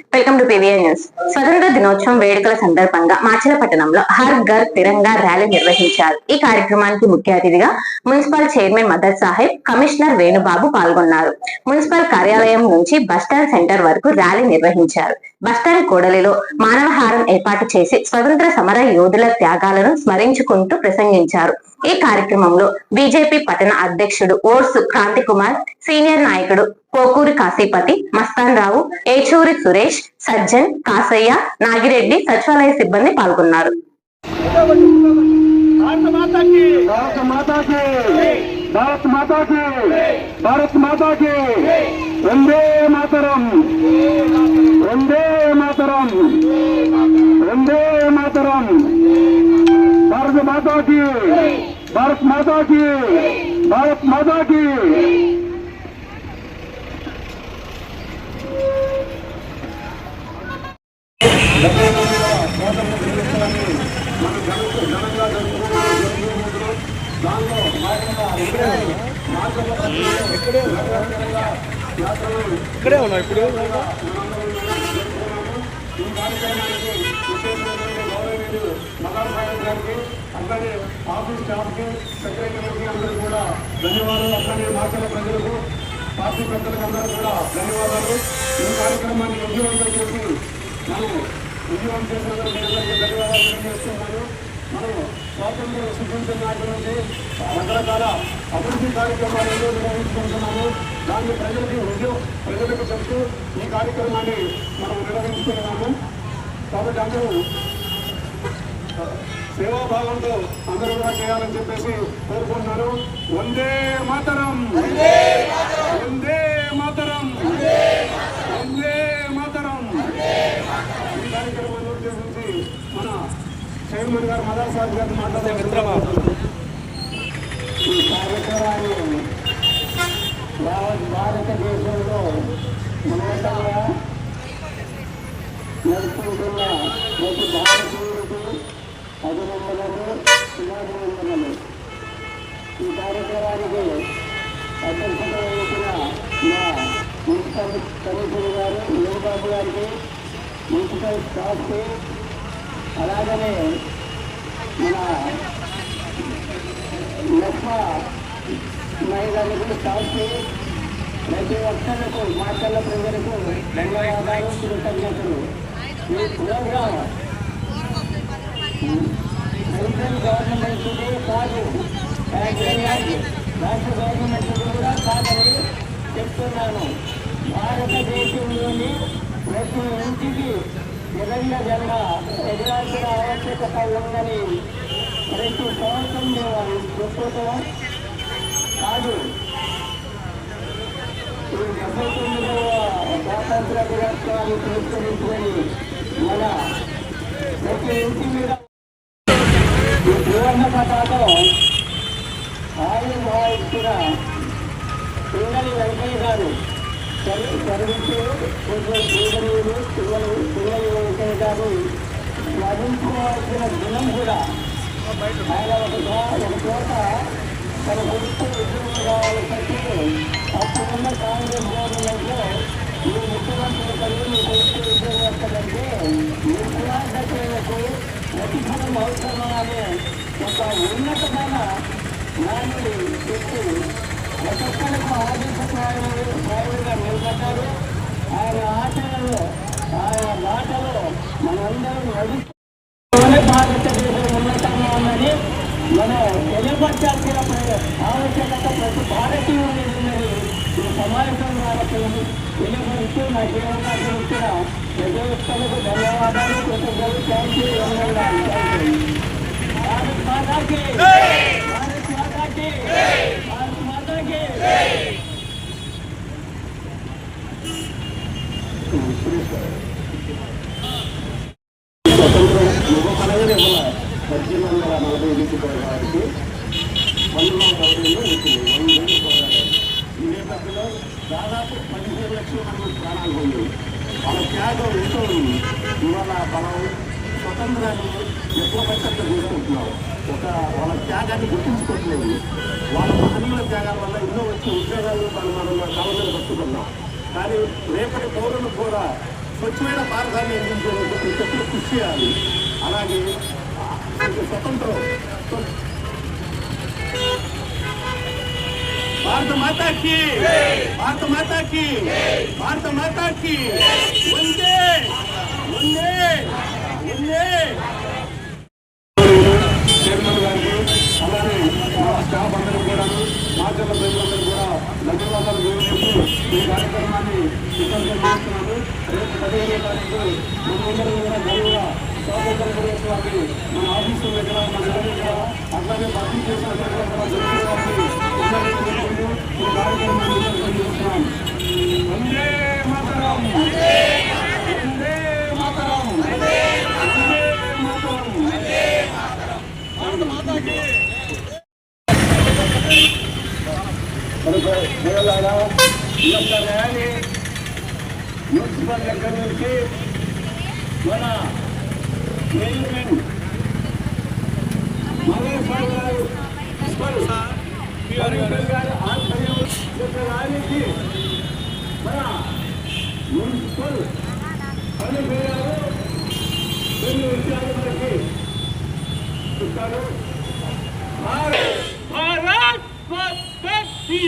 Welcome to PVN news స్వతంత్ర దినోత్సవం వేడుకల సందర్భంగా మాచలపట్టణంలో హర్ ఘర్ తిరంగా ర్యాలీ నిర్వహించారు. ఈ కార్యక్రమానికి ముఖ్య అతిథిగా municipal chairman Madar Saheb commissioner Venubabu పాల్గొన్నారు. మున్సిపల్ కార్యాలయం నుంచి బస్టాండ్ సెంటర్ వరకు ర్యాలీ నిర్వహించారు. బస్టాండ్ కూడలిలో మానవహారం ఏర్పాటు చేసి స్వతంత్ర సమర యోధుల త్యాగాలను స్మరించుకుంటూ ప్రసంగించారు. ఈ కార్యక్రమంలో బీజేపీ పట్టణ అధ్యక్షుడు ఓర్సు క్రాంతి కుమార్ సీనియర్ నాయకుడు కోకూరి కాశీపతి మస్తాన్ రావు ఏచూరి సురేష్ సజ్జన్ కాసయ్య నాగిరెడ్డి సచివాలయ సిబ్బంది పాల్గొన్నారు. మాతాకి! భారత్ మాతాకి భారత్ మాతాకి. ఇక్కడే ఉన్నా ఇప్పుడు మరియు నగర సాగర్ గారికి అట్లాగే ఆఫీస్ స్టాఫ్కి సెక్రటరీకి అందరూ కూడా ధన్యవాదాలు. అట్లాగే మాచల ప్రజలకు పార్టీ పెద్దలకు అందరూ కూడా ధన్యవాదాలు. ఈ కార్యక్రమాన్ని విజయవంతం చేసి మనం విజయవంతం చేసిన మీ ధన్యవాదాలు తెలియజేస్తున్నాను. మనం స్వాతంత్రం సృష్టించినటువంటి రకరకాల అభివృద్ధి కార్యక్రమాలు ఎన్నో నిర్వహించుకుంటున్నాము. దాన్ని ప్రజలకి ఉద్యోగ ప్రజలకు చెప్తూ ఈ కార్యక్రమాన్ని మనం నిర్వహించుకున్నాము కాబట్టి అందరూ సేవాభావంతో అందరూ కూడా చేయాలని చెప్పేసి కోరుకుంటున్నాను వందే మాతరం. వందే మాతరం. వందే మాతరం. ఈ కార్యక్రమాన్ని ఉద్దేశించి మన చైర్మన్ గారు మదర్ సార్ గారు మాట్లాడే మిత్రమా? ఈ కార్యక్రమాన్ని భారతదేశంలో మనవతంగా నడుపుకుంటున్న ప్రతి భారతీయుడికి అభినందనలు శుభాభినందనలు ఈ కార్యక్రమానికి అధ్యక్షత వహించిన మా మున్సిపల్ కమిషనర్ గారు యోగబాబు గారికి మున్సిపల్ స్టాఫ్కి అలాగనే మన లక్ష్మ మహిళలకు స్టాఫ్కి ప్రతి ఒక్కరికి మాటల ప్రజలకు ధన్యవాదాలు కృతజ్ఞతలు. ఈ ప్రోగ్రాం సెంట్రల్ గవర్నమెంట్ కాదు రాష్ట్ర గవర్నమెంట్ కూడా కాదని చెప్తున్నాను భారతదేశంలోని ప్రతి ఇంటికి తిరంగ జెండా ఎగరాల్సిన ఆవశ్యకత ఉందని ప్రతి సంవత్సరం మేము చెప్పుకోవడం కాదు ఈ డెబ్బై తొమ్మిదవ స్వాతంత్ర దినోత్సవాన్ని పురస్కరించుకొని మన ప్రతి ఇంటి మీద ఈ త్రివర్ణ పతాకం ఆయుధ పింగళి వెంకయ్య గారు సర్వీసు కొంచెం శ్రీగరీయులు పిల్లలు పింగళి వెంకయ్య గారు స్మరించుకోవాల్సిన దినం కూడా ఆయన ఒక ఒక చోట తన గురించి ఉద్యోగం కావాల్సి అప్పుడున్న కాంగ్రెస్ గవర్నమెంట్లో ఈ ముఖ్యమంత్రి కలిగి మీ గుర్తు ఉద్యోగం వస్తుందంటే ఈ కూడా ప్రతిఫలం అవసరమా అనే ఒక ఉన్నతమైన నాయకుడి చెప్పి ఒక్కొక్కరికి ఆదేశకారులుగా నిలబడ్డారు ఆయన ఆచరణలో ఆయన మాటలో మనందరం నడుస్తూనే భారతదేశం ఉన్నతంగా ఉందని మనం తెలియపరచాల్సిన ఆవశ్యకత ప్రతి భారతీయుడు ఉందని ఈ సమావేశం ద్వారా మా తెలియపరుస్తూ నాకు ఇచ్చిన ప్రజలకు ధన్యవాదాలు. కృతజ్ఞతలు thank you thank you Bharat మాతాకి భారత్ మాతాకి భారత్ మాతాకి స్వతంత్రం యువపరంగానే ఇవ్వాల పద్దెనిమిది వందల నలభై ఎనిమిది వారికి వందల గౌరవంలో వచ్చింది వంద ఏళ్ళు పోరాడారు ఈ నేపథ్యంలో దాదాపు పదిహేను లక్షల మంది ప్రాణాలు పోయాయి వాళ్ళ త్యాగం ఎంతో ఉంది ఇవాళ మనం స్వతంత్రాన్ని ఎక్కువ పచ్చట్లు చేసుకుంటున్నాం ఒక వాళ్ళ త్యాగాన్ని గుర్తించుకోవట్లేదు వాళ్ళ మహనీయుల త్యాగాల వల్ల ఎన్నో వచ్చే ఉద్యోగాలు మనం మనం కావాలని పట్టుకున్నాం కానీ రేపటి పౌరులు కూడా స్వచ్ఛమైన భారతాన్ని అందించేందుకు ప్రతి ఒక్కరు కృషి చేయాలి అలాగే స్వతంత్రం భారత మాతాకి భారత మాతాకి భారత మాతాకి వందే వందే వందే. చైర్మన్ గారికి అలానే మా స్టాఫ్ అందరూ కూడా మాచర్ల ప్రజలందరూ కూడా ధన్యవాదాలు తెలియజేస్తూ ఈ కార్యక్రమాన్ని విజయవంతం చేస్తున్నాను రేపు తారీఖు కూడా గౌరవ స్వాతంత్ర మన ఆఫీసుల దగ్గర మన దగ్గర అట్లాగే భర్తీ చేసిన మున్సిపల్ దగ్గర నుంచి మన చైర్మన్ మల్లేశ్వర గారు మున్సిపల్ కమిషనర్ గారి ఆధ్వర్యంలో ఈ యొక్క ర్యాలీకి మన మున్సిపల్ కమిషనర్ గారు రెండు విషయాలు మనకి భారత్ భారత్ భక్తి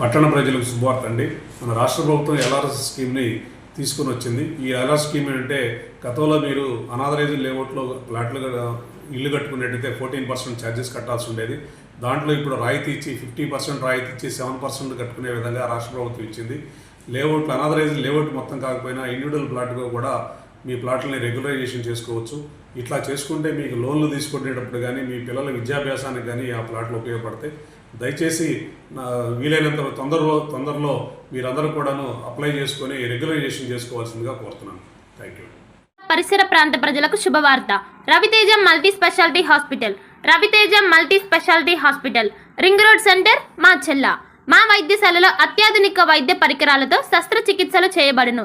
పట్టణ ప్రజలకు శుభవార్త అండి. మన రాష్ట్ర ప్రభుత్వం ఎల్ఆర్ఎస్ స్కీమ్ని తీసుకుని వచ్చింది. ఈ ఎల్ఆర్ స్కీమ్ ఏంటంటే గతంలో మీరు అనాథరైజ్ లేఅవుట్లో ప్లాట్లు ఇల్లు కట్టుకునేట్టయితే ఫోర్టీన్ పర్సెంట్ ఛార్జెస్ కట్టాల్సి ఉండేది. దాంట్లో ఇప్పుడు రాయితీ ఇచ్చి ఫిఫ్టీ పర్సెంట్ రాయితీ ఇచ్చి సెవెన్ పర్సెంట్ కట్టుకునే విధంగా రాష్ట్ర ప్రభుత్వం ఇచ్చింది. లేఅవుట్లు అనాథరైజ్ లేఅవుట్ మొత్తం కాకపోయినా ఇండివిజువల్ ప్లాట్గా కూడా మీ ప్లాట్లని రెగ్యులరైజేషన్ చేసుకోవచ్చు. ఇట్లా చేసుకుంటే మీకు లోన్లు తీసుకునేటప్పుడు కానీ మీ పిల్లల విద్యాభ్యాసానికి కానీ ఆ ప్లాట్లు ఉపయోగపడతాయి. దయచేసి వీలైనంత తొందరలో తొందరలో మీరందరూ కూడాను అప్లై చేసుకొని రెగ్యులరైజేషన్ చేసుకోవాల్సిందిగా కోరుతున్నాను. Thank you. పరిసర ప్రాంత ప్రజలకు శుభవార్త. Raviteja multi speciality hospital. Raviteja multi speciality hospital. Ring road centre మా చెల్ల మా వైద్యశాలలో అత్యాధునిక వైద్య పరికరాలతో శస్త్రచికిత్సలు చేయబడును.